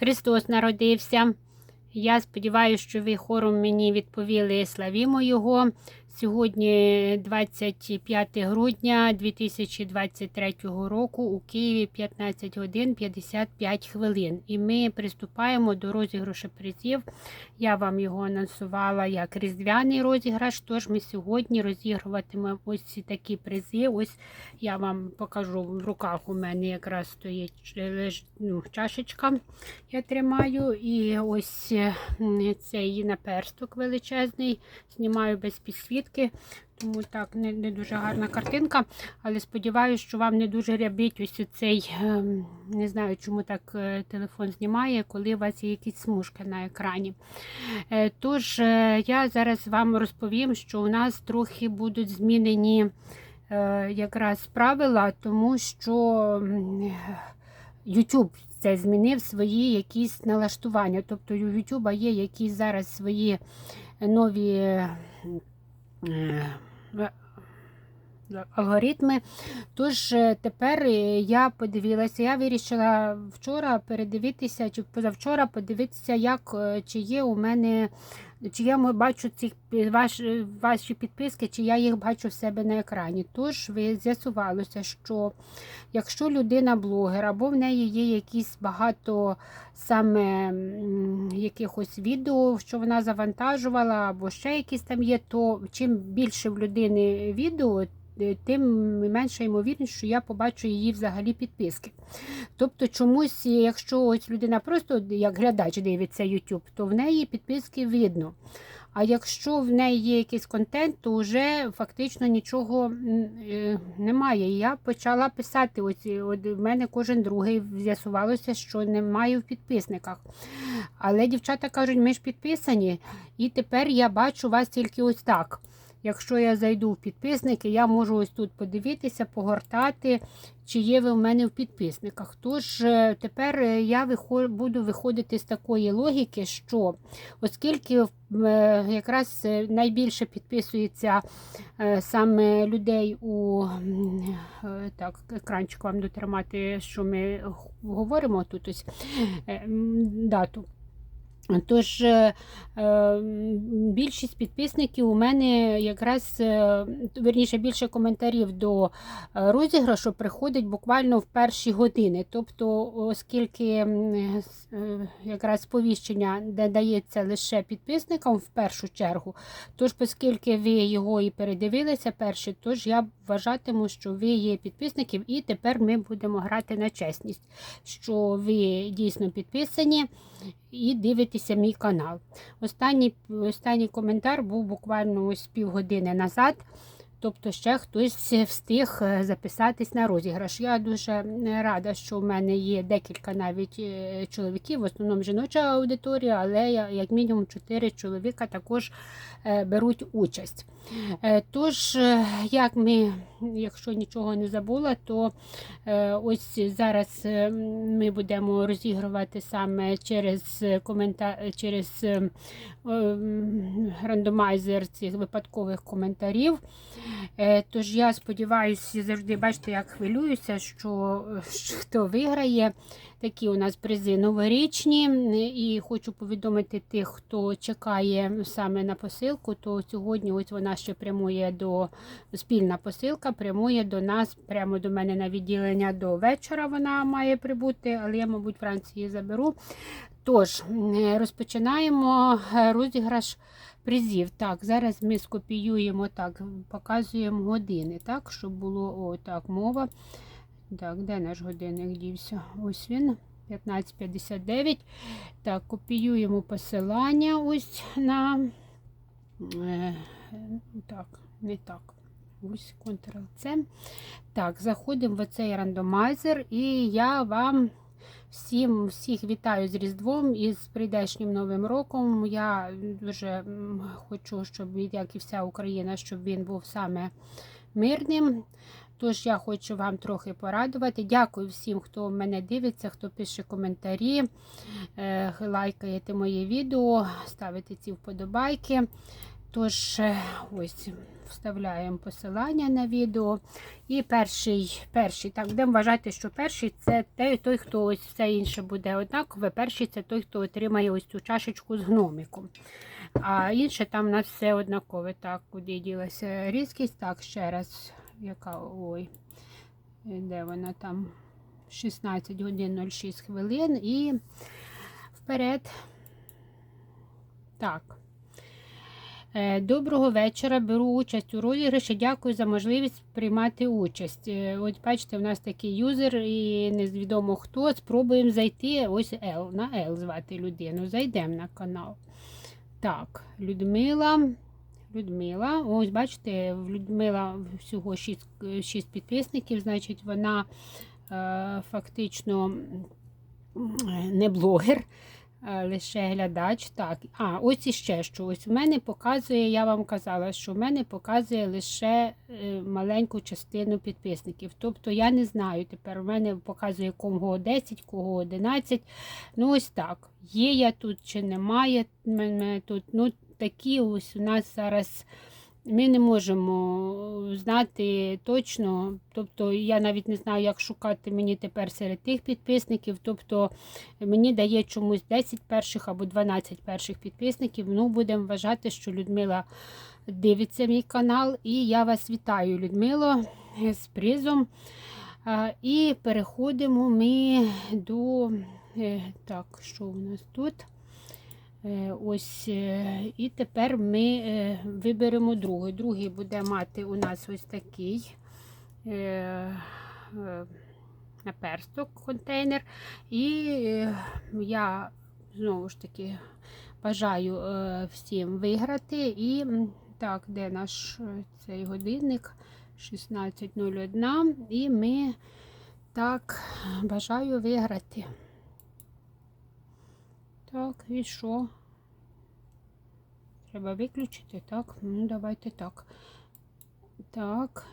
Христос народився. Я сподіваюся, що ви хором мені відповіли Славімо Його. Сьогодні 25 грудня 2023 року у Києві 15 годин 55 хвилин. І ми приступаємо до розіграшу призів. Я вам його анонсувала як різдвяний розіграш. Тож ми сьогодні розігруватимемо ось такі призи. Ось я вам покажу в руках. У мене якраз стоїть ну, чашечка. Я тримаю. І ось цей наперсток величезний. Знімаю без підсвітки. Тому так, не, не дуже гарна картинка. Але сподіваюся, що вам не дуже рябить ось цей, ем, не знаю, чому так е, телефон знімає, коли у вас є якісь смужки на екрані. Е, Тож, е, я зараз вам розповім, що у нас трохи будуть змінені якраз правила, тому що YouTube це змінив свої якісь налаштування. Тобто у YouTube є якісь зараз свої нові. Е, Алгоритми. Тож е, тепер е, я подивилася, я вирішила вчора передивитися, чи позавчора подивитися, як чи є у мене, чи я бачу ці ваш, е, ваші підписки, чи я їх бачу в себе на екрані. Тож ви з'ясувалося, що якщо людина блогер, або в неї є якісь багато саме якихось відео, що вона завантажувала, або ще якісь там є, то чим більше в людини відео, тим менша ймовірність, що я побачу її взагалі підписки. Тобто, чомусь, якщо ось людина просто як глядач дивиться YouTube, то в неї підписки видно. А якщо в неї є якийсь контент, то вже фактично нічого е, немає. Я почала писати. Ось от в мене кожен другий з'ясувалося, що немає в підписниках. Але дівчата кажуть, ми ж підписані, і тепер я бачу вас тільки ось так. Якщо я зайду в підписники, я можу ось тут подивитися, погортати, чи є ви в мене в підписниках. Тож е, тепер е, я буду виходити з такої логіки, що оскільки е, якраз найбільше підписується саме людей у так, екранчик вам дотримати, що ми говоримо тут ось дату. Тож е, е, більшість підписників у мене якраз е, верніше більше коментарів до розіграшу приходить буквально в перші години. Тобто, оскільки якраз сповіщення де дається лише підписникам в першу чергу, тож, оскільки ви його і передивилися перші, тож я вважатиму, що ви є підписників, і тепер ми будемо грати на чесність, що ви дійсно підписані і дивитеся мій канал. Останній, останній коментар був буквально ось півгодини назад. Тобто ще хтось встиг е, записатись на розіграш. Я дуже е, рада, що в мене є декілька навіть е, чоловіків, в основному жіноча аудиторія, але як мінімум 4 чоловіка також беруть участь. Тож, як ми, якщо нічого не забула, то ось зараз ми будемо розігрувати саме через коментар, через рандомайзер цих випадкових коментарів. Е, Тож я сподіваюся, завжди бачите, як хвилююся, що, що хто виграє. Такі у нас призи новорічні. І хочу повідомити тих, хто чекає саме на посилку, то сьогодні ось вона ще прямує до спільна посилка, прямує до нас, прямо до мене на відділення до вечора. Вона має прибути, але я, мабуть, Франції заберу. Тож, е, розпочинаємо е, розіграш призів. Так, зараз ми скопіюємо так, показуємо години, так, щоб було о, так, мова. Так, де наш годинник дівся? Ось він. 15.59. Так, копіюємо посилання ось на. Е, так, не так. Ось Ctrl-C. Так, заходимо в цей рандомайзер, і я вам всім всіх вітаю з Різдвом і з прийдешнім Новим роком. Я дуже хочу, щоб як і вся Україна, щоб він був саме мирним. Тож я хочу вам трохи порадувати. Дякую всім, хто мене дивиться, хто пише коментарі, е, лайкаєте моє відео, ставите ці вподобайки. Тож, е, ось вставляємо посилання на відео. І перший, перший, так, будемо вважати, що перший це той, той, хто ось все інше буде однакове. Перший це той, хто отримає ось цю чашечку з гномиком. А інше там у нас все однакове. Так, куди ділася різкість. Так, ще раз, яка ой, де вона там? 16 годин 06 хвилин і вперед. Так. Е, Доброго вечора. Беру участь у розіграші. Дякую за можливість приймати участь. Е, От бачите, у нас такий юзер і невідомо хто. Спробуємо зайти. Ось Л. На Л звати людину. Зайдемо на канал. Так, Людмила. Людмила. Ось, бачите, в Людмила всього 6, 6 підписників, значить, вона е, фактично не блогер, лише глядач. Так, а ось іще що. Ось в мене показує, я вам казала, що в мене показує лише е, маленьку частину підписників. Тобто я не знаю тепер. У мене показує кого 10, кого 11. Ну, ось так. Є я тут чи немає мене тут. Ну, такі ось у нас зараз. Ми не можемо знати точно, тобто я навіть не знаю, як шукати мені тепер серед тих підписників. Тобто мені дає чомусь 10 перших або 12 перших підписників. Ну, будемо вважати, що Людмила дивиться мій канал. І я вас вітаю, Людмило, з призом. І переходимо ми до е, так, що у нас тут? Е, Ось, е, і тепер ми е, виберемо другий. Другий буде мати у нас ось такий наперсток контейнер. І я знову ж таки бажаю всім виграти. І так, де наш цей годинник? 16.01. І ми так бажаю виграти. Так, і що? Треба виключити, так? Ну, давайте так. Так.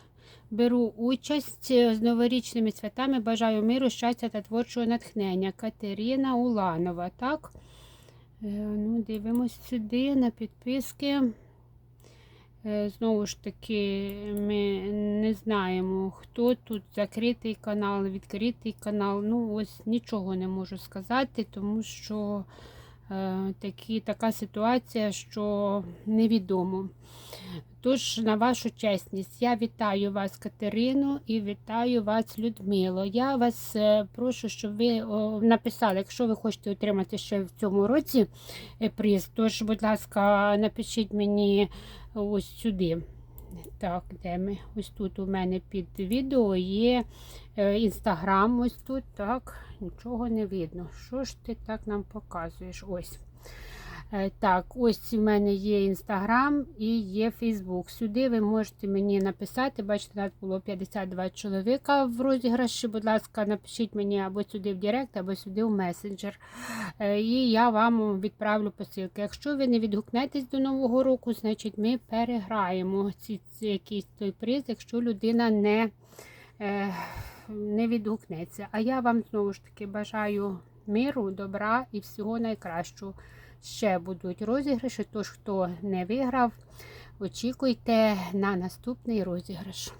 Беру участь з новорічними святами. Бажаю миру, щастя та творчого натхнення. Катерина Уланова, так? Е, ну, дивимось сюди на підписки. Е, Знову ж таки, ми не знаємо, хто тут закритий канал, відкритий канал. Ну, ось нічого не можу сказати, тому що е, такі, така ситуація, що невідомо. Тож, на вашу чесність, я вітаю вас, Катерину, і вітаю вас, Людмило. Я вас е, прошу, щоб ви написали, якщо ви хочете отримати ще в цьому році е, приз, тож, будь ласка, напишіть мені ось сюди. Так, де ми? Ось тут у мене під відео є е, інстаграм. Ось тут, так, нічого не видно. Що ж ти так нам показуєш? Ось. Е, Так, ось у мене є інстаграм і є Фейсбук. Сюди ви можете мені написати. Бачите, нас було 52 чоловіка в розіграші. Будь ласка, напишіть мені або сюди в Директ, або сюди в месенджер. Е, І я вам відправлю посилки. Якщо ви не відгукнетесь до Нового року, значить ми переграємо ці, ці якийсь той приз, якщо людина не, е, не відгукнеться. А я вам знову ж таки бажаю миру, добра і всього найкращого. Ще будуть розіграші, тож хто не виграв, очікуйте на наступний розіграш.